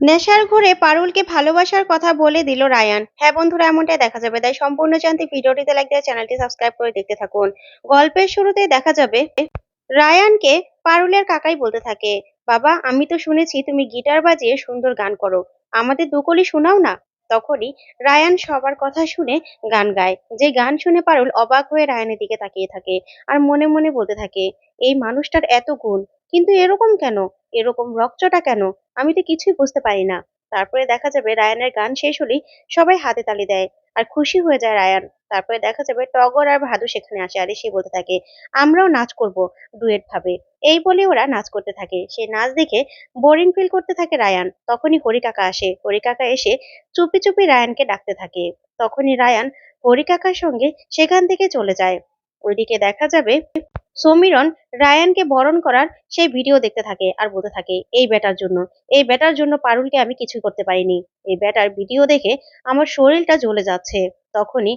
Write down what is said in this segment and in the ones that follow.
নেশার ঘুরে পারুলকে ভালোবাসার কথা বলে দিল রায়ান। হ্যাঁ বন্ধুরা, এমনটাই দেখা যাবে। তাই সম্পূর্ণ জানতে ভিডিওটিতে লাইক দিয়ে চ্যানেলটি সাবস্ক্রাইব করে দেখতে থাকুন। গল্পের শুরুতে দেখা যাবে, রায়ানকে পারুলের কাকাই বলতে থাকে, বাবা, আমি তো শুনেছি তুমি গিটার বাজিয়ে সুন্দর গান করো। আমাদের দুকলি শোনাও না? তখনই রায়ান সবার কথা শুনে গান গায়। যে গান শুনে পারুল অবাক হয়ে রায়ানের দিকে তাকিয়ে থাকে আর মনে মনে বলতে থাকে, এই মানুষটার এত গুণ কিন্তু এরকম কেন? এরকম রকচটা কেন? আমি তো কিছুই বুঝতে পারি না। তারপরে দেখা যাবে রায়ানের গান শেষ হলেই সবাই হাতে তালি দেয় আর খুশি হয়ে যায় রায়ান। তারপরে দেখা যাবে টগর আর ভাদু সেখানে আসে আর সে বলতে থাকে, আমরাও নাচ করব ডুয়েট ভাবে এই বলে ওরা নাচ করতে থাকে। সে নাচ দেখে বোরিং ফিল করতে থাকে রায়ান। তখনই হরি কাকা আসে। হরি কাকা এসে চুপি চুপি রায়ানকে ডাকতে থাকে। তখনই রায়ান হরি কাকার সঙ্গে সেখান থেকে চলে যায়। ওইদিকে দেখা যাবে সমীরন রায়ানকে বরণ করার সেই ভিডিও দেখতে থাকে আর বলতে থাকে, এই ব্যাটার জন্য, এই ব্যাটার জন্য পারুলকে আমি কিছুই করতে পারিনি। এই ব্যাটার ভিডিও দেখে আমার শরীরটা জ্বলে যাচ্ছে। তখনই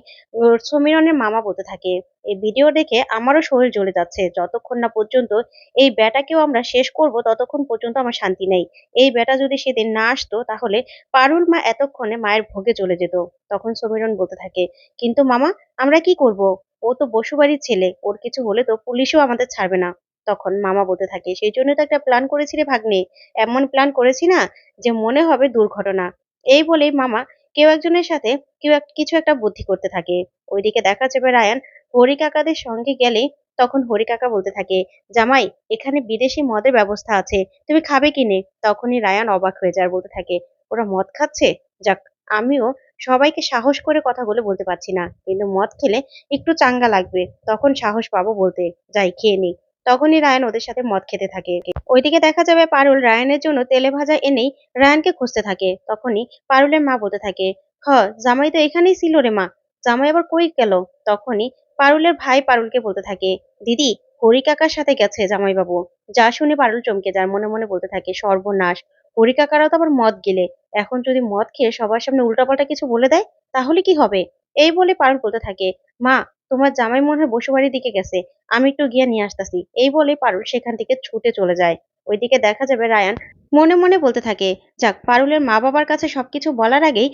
সমীরনের মামা বলতে থাকে, এই ভিডিও দেখে আমারও শরীর জ্বলে যাচ্ছে। যতক্ষণ না পর্যন্ত এই ব্যাটাকেও আমরা শেষ করব, ততক্ষণ পর্যন্ত আমার শান্তি নেই। এই ব্যাটা যদি সেদিন না আসতো, তাহলে পারুল মা এতক্ষণে মায়ের ভোগে চলে যেত। তখন সমীরন বলতে থাকে, কিন্তু মামা, আমরা কি করব? ও তো বসুবাড়ির ছেলে, ওর কিছু হলে তো পুলিশও আমাদের ছাড়বে না। তখন মামা বলতে থাকে, সেই জন্য তো একটা প্ল্যান করেছি রে ভাগ্নে। এমন প্ল্যান করেছি না যে মনে হবে দুর্ঘটনা। এই বলেই মামা কেউ একজনের সাথে কেউ কিছু একটা বুদ্ধি করতে থাকে। ওইদিকে দেখা যাবে রায়ান হরি কাকাদের সঙ্গে গেলে তখন হরি কাকা বলতে থাকে, জামাই, এখানে বিদেশি মদের ব্যবস্থা আছে, তুমি খাবে কিনে? তখনই রায়ান অবাক হয়ে যায় বলতে থাকে, ওরা মদ খাচ্ছে? যাক, আমিও সবাইকে সাহস করে কথাগুলো বলতে পারছি না। কিন্তু মদ খেলে একটু চাঙ্গা লাগবে। তখন সাহস পাবো বলতে। যাই, খেয়ে নিই তখনই রায়ান ওদের সাথে মদ খেতে থাকে। ওইদিকে দেখা যাবে পারুল রায়ানের জন্য তেলে ভাজা এনেই রায়ানকে খুঁজতে থাকে। তখনই পারুলের মা বলতে থাকে, হ, জামাই তো এখানেই ছিল রে মা। জামাই আবার কই গেল? তখনই পারুলের ভাই পারুলকে বলতে থাকে, দিদি হরি কাকার সাথে গেছে জামাইবাবু। যা শুনে পারুল চমকে যায়। মনে মনে বলতে থাকে, সর্বনাশ। হরি কাকারাও তো আবার মদ গেলে। এখন যদি মদ খেয়ে সবার সামনে উল্টাপাল্টা কিছু বলে দেয়, তাহলে কি হবে? এই বলে পারুল বলতে থাকে, মা, তোমার জামাই মনে হয় বসুবাড়ির দিকে গেছে। আমি একটু গিয়ে নিয়ে আসতেছি। এই বলে পারুল সেখান থেকে ছুটে চলে যায়। ওইদিকে দেখা যাবে রায়ান মনে মনে বলতে থাকে, যাক, পারুলের মা বাবার কাছে সবকিছু বলার আগেই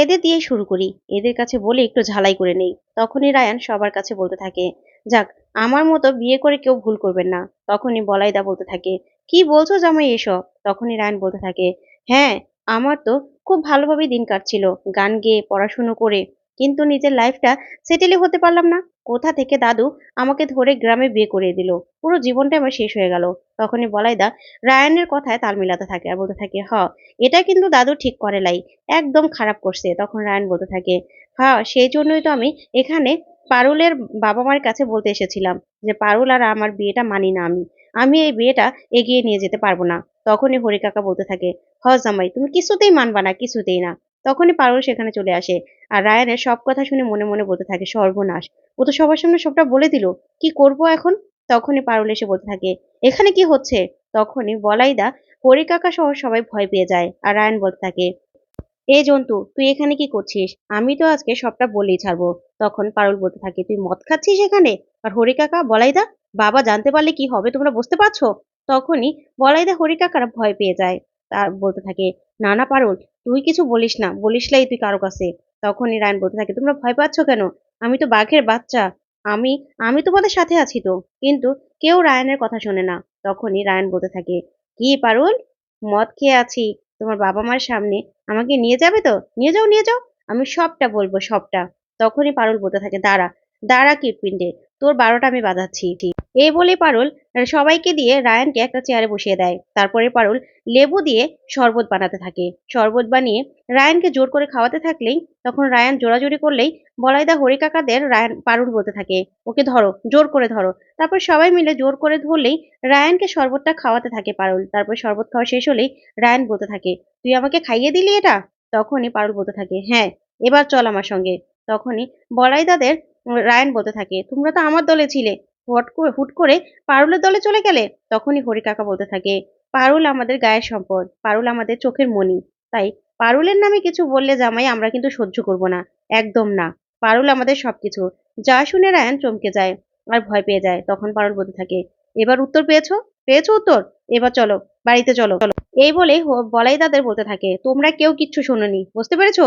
এদের দিয়ে শুরু করি। এদের কাছে বলে একটু ঝালাই করে নেই। তখনই রায়ান সবার কাছে বলতে থাকে, যাক, আমার মতো বিয়ে করে কেউ ভুল করবেন না। তখনই বলাইদা বলতে থাকে কি বলছো জামাই এসব? তখনই রায়ান বলতে থাকে হ্যাঁ আমার তো খুব ভালোভাবেই দিন কাটছিল, গান গেয়ে, পড়াশুনো করে। কিন্তু নিজের লাইফটা সেটেলই হতে পারলাম না। কোথা থেকে দাদু আমাকে ধরে গ্রামে বিয়ে করিয়ে দিল? পুরো জীবনটা আমার শেষ হয়ে গেল। তখনই বলাইদা রায়ানের কথায় তাল মিলাতে থাকে আর বলতে থাকে, হ, এটা কিন্তু দাদু ঠিক করে লাই একদম খারাপ করছে। তখন রায়ান বলতে থাকে হ্যাঁ সেই জন্যই তো আমি এখানে পারুলের বাবা মার কাছে বলতে এসেছিলাম যে, পারুল আর আমার বিয়েটা মানি না আমি। আমি এই বিয়েটা এগিয়ে নিয়ে যেতে পারব না। তখনই হরি কাকা বলতে থাকে, হ জামাই, তুমি কিছুতেই মানবা না, কিছুতেই না। তখনই পারুল সেখানে চলে আসে আর রায়ানের সব কথা শুনে মনে মনে বলতে থাকে, সর্বনাশ। ও তো সবার সামনে সবটা বলে দিল, কি করব এখন? তখনই পারুল এসে বলতে থাকে, এখানে কি হচ্ছে? তখনই বলাইদা হরি কাকা সহ সবাই ভয় পেয়ে যায় আর রায়ান বলতে থাকে এ জন্তু, তুই এখানে কি করছিস? আমি তো আজকে সবটা বলেই ছাড়বো। তখন পারুল বলতে থাকে, তুই মদ খাচ্ছিস এখানে? আর হরি কাকা বলাইদা, বাবা জানতে পারলে কি হবে? তোমরা বুঝতে পারছ? তখনই বলাইদা হরি কাকারা ভয় পেয়ে যায়। তার বলতে থাকে, না না, পারুল, তুই কিছু বলিস না বলিস বলিসলাই তুই কারও কাছে। তখনই রায়ন বলতে থাকে, তোমরা ভয় পাচ্ছ কেন? আমি তো বাঘের বাচ্চা, আমি আমি তোমাদের সাথে আছি তো, কিন্তু কেউ রায়নের কথা শোনে না। তখনই রায়ন বলতে থাকে, কি পারুল? মদ খেয়ে আছি তোমার বাবা মার সামনে আমাকে নিয়ে যাবে তো? নিয়ে যাও নিয়ে যাও। আমি সবটা বলব, সবটা। তখনই পারুল বলতে থাকে, দাঁড়া দাঁড়া কীর্তিন্দে তোর বারোটা আমি বাজাচ্ছি এই বলে পারুল সবাইকে দিয়ে রায়ানকে একটা চেয়ারে বসিয়ে দেয়। তারপরে পারুল লেবু দিয়ে শরবত বানাতে থাকে। শরবত বানিয়ে রায়ানকে জোর করে খাওয়াতে থাকলেই তখন রায়ান জোরাজোরি করলেই বলাইদা হরি কাকাদের রায়ান পারুল বলতে থাকে, ওকে ধরো, জোর করে ধরো। তারপর সবাই মিলে জোর করে ধরলেই রায়ানকে শরবতটা খাওয়াতে থাকে পারুল। তারপর শরবত খাওয়া শেষ হলেই রায়ান বলতে থাকে, তুই আমাকে খাইয়ে দিলি এটা? তখনই পারুল বলতে থাকে হ্যাঁ এবার চল আমার সঙ্গে। তখনই বলাইদাদের রায়ান বলতে থাকে, তোমরা তো আমার দলে ছিলে হট করে হুট করে পারুলের দলে চলে গেলে তখনই হরি কাকা বলতে থাকে, পারুল আমাদের গায়ের সম্পদ, পারুল আমাদের চোখের মণি। তাই পারুলের নামে কিছু বললে জামাই, আমরা কিন্তু সহ্য করব না, একদম না। পারুল আমাদের সবকিছু। যা শুনে রায়ান চমকে যায় আর ভয় পেয়ে যায়। তখন পারুল বলতে থাকে, এবার উত্তর পেয়েছ? পেয়েছ উত্তর? এবার চলো, বাড়িতে চলো। চলো এই বলে বলাই তাদের বলতে থাকে, তোমরা কেউ কিচ্ছু শোনোনি, বুঝতে পেরেছ?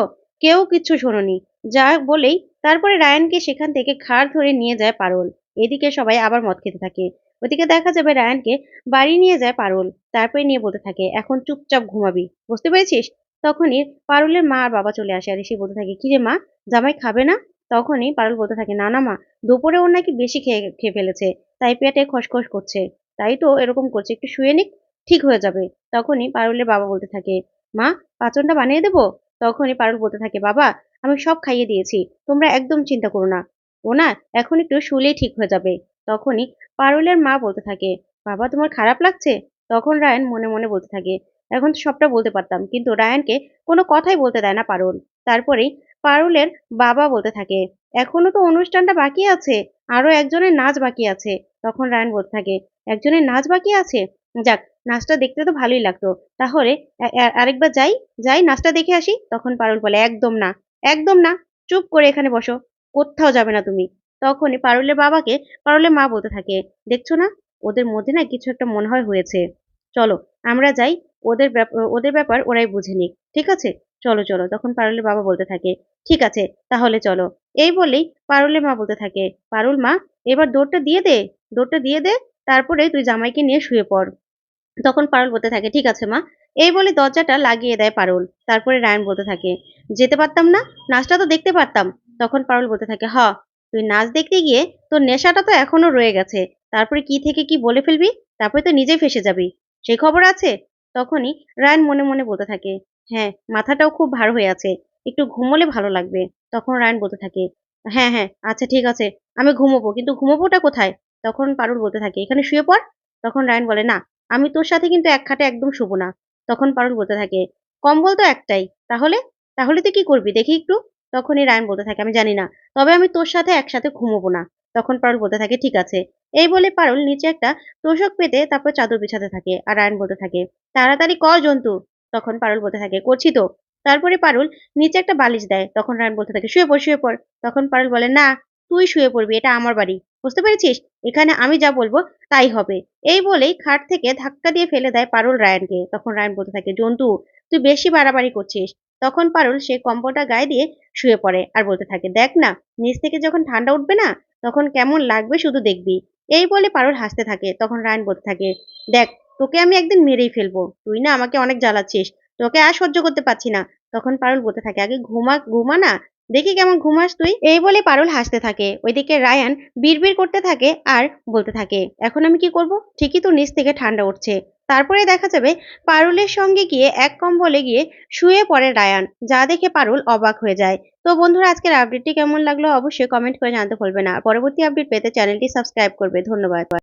কেউ কিচ্ছু শোনোনি। যা বলেই তারপরে রায়ানকে সেখান থেকে ঘাড় ধরে নিয়ে যায় পারুল। এদিকে সবাই আবার মদ খেতে থাকে। ওদিকে দেখা যাবে রায়ানকে বাড়ি নিয়ে যায় পারুল। তারপরে নিয়ে বলতে থাকে, এখন চুপচাপ ঘুমাবি। বুঝতে পেরেছিস? তখনই পারুলের মা আর বাবা চলে আসে আর এসে বলতে থাকে, কি রে মা, জামাই খাবে না? তখনই পারুল বলতে থাকে, না না মা, দুপুরে ওর নাকি বেশি খেয়ে খেয়ে ফেলেছে, তাই পেটে খসখস করছে। তাই তো এরকম করছে, একটু শুয়ে নিক, ঠিক হয়ে যাবে। তখনই পারুলের বাবা বলতে থাকে, মা, পাচনটা বানিয়ে দেবো? তখনই পারুল বলতে থাকে, বাবা, আমি সব খাইয়ে দিয়েছি, তোমরা একদম চিন্তা করো না। ও না এখন একটু শুলেই ঠিক হয়ে যাবে। তখনই পারুলের মা বলতে থাকে, বাবা, তোমার খারাপ লাগছে? তখন রায়ান মনে মনে বলতে থাকে, এখন তো সবটা বলতে পারতাম, কিন্তু রায়ানকে কোনো কথাই বলতে দেয় না পারুল। তারপরেই পারুলের বাবা বলতে থাকে, এখনও তো অনুষ্ঠানটা বাকি আছে, আরও একজনের নাচ বাকি আছে। তখন রায়ান বলতে থাকে, একজনের নাচ বাকি আছে? যাক, নাচটা দেখতে তো ভালোই লাগতো। তাহলে আরেকবার যাই যাই নাচটা দেখে আসি? তখন পারুল বলে, একদম না একদম না, চুপ করে এখানে বসো। কোথাও যাবে না তুমি। তখনই পারুলের বাবাকে পারুলের মা বলতে থাকে, দেখছ না? ওদের মধ্যে না কিছু একটা মনে হয় হয়েছে। চলো, আমরা যাই। ওদের ওদের ব্যাপার ওরাই বুঝে নিক। ঠিক আছে? চলো চলো। তখন পারুলের বাবা বলতে থাকে, ঠিক আছে, তাহলে চলো। এই বলেই পারুলের মা বলতে থাকে, পারুল মা, এবার দৌড়টা দিয়ে দে, দৌড়টা দিয়ে দে, তারপরে তুই জামাইকে নিয়ে শুয়ে পড়। তখন পারুল বলতে থাকে, ঠিক আছে মা। এই বলে দরজাটা লাগিয়ে দেয় পারুল। তারপরে রায়ন বলতে থাকে, যেতে পারতাম না, নাচটা তো দেখতে পারতাম। তখন পারুল বলতে থাকে, হ, তুই নাচ দেখতে গিয়ে তোর নেশাটা তো এখনও রয়ে গেছে, তারপরে কি থেকে কি বলে ফেলবি? তারপরে তো নিজেই ফেসে যাবি। সেই খবর আছে? তখনই রায়ন মনে মনে বলতে থাকে হ্যাঁ মাথাটাও খুব ভার হয়ে আছে, একটু ঘুমোলে ভালো লাগবে। তখন রায়ন বলতে থাকে হ্যাঁ হ্যাঁ আচ্ছা ঠিক আছে, আমি ঘুমোবো, কিন্তু ঘুমোবোটা কোথায়? তখন পারুল বলতে থাকে, এখানে শুয়ে পড়। তখন রায়ন বলে, না, আমি তোর সাথে কিন্তু এক খাটে একদম শুবো না। তখন পারুল বলতে থাকে, কম্বল তো একটাই, তাহলে? তাহলে তুই কি করবি? দেখি একটু। তখনই রায়ন বলতে থাকে, আমি জানি না, তবে আমি তোর সাথে একসাথে ঘুমোবো না। তখন পারুল বলতে থাকে, ঠিক আছে। এই বলে পারুল নিচে একটা তোষক পেতে তারপর চাদর বিছাতে থাকে আর রায়ন বলতে থাকে, তাড়াতাড়ি ক জন্তু। তখন পারুল বলতে থাকে, করছি তো। তারপরে পারুল নিচে একটা বালিশ দেয়, তখন রায়ন বলতে থাকে, শুয়ে পড় শুয়ে পড়। তখন পারুল বলে, না তুই শুয়ে পড়বি, এটা আমার বাড়ি। বুঝতে পেরেছিস? এখানে আমি যা বলব তাই হবে। এই বলেই খাট থেকে ধাক্কা দিয়ে ফেলে দেয় পারুল রায়নকে। তখন রায়ন বলতে থাকে, জন্তু, তুই বেশি বাড়াবাড়ি করছিস। তখন পারুল সে কম্বলটা গায়ে দিয়ে শুয়ে পড়ে আর বলতে থাকে, দেখ না, নিচ থেকে যখন ঠান্ডা উঠবে না, তখন কেমন লাগবে শুধু দেখবি। এই বলে পারুল হাসতে থাকে। তখন রায়ন বলতে থাকে, দেখ, তোকে আমি একদিন মেরেই ফেলব। তুই না আমাকে অনেক জ্বালাচ্ছিস। তোকে আর সহ্য করতে পারছি না। তখন পারুল বলতে থাকে, আগে ঘুমা ঘুমা না দেখি কেমন ঘুমাস তুই। এই বলে পারুল হাসতে থাকে। ওইদিকে রায়ান বিড়বিড় করতে থাকে আর বলতে থাকে, এখন আমি কি করব? ঠিকই তো নিচ থেকে ঠান্ডা উঠছে। তারপরে দেখা যাবে পারুলের সঙ্গে গিয়ে এক কম্বলে গিয়ে শুয়ে পড়ে রায়ান, যা দেখে পারুল অবাক হয়ে যায়। তো বন্ধুরা, আজকের আপডেটটি কেমন লাগল অবশ্যই কমেন্ট করে জানতে ভুলবে না। পরবর্তী আপডেট পেতে চ্যানেলটি সাবস্ক্রাইব করবে। ধন্যবাদ।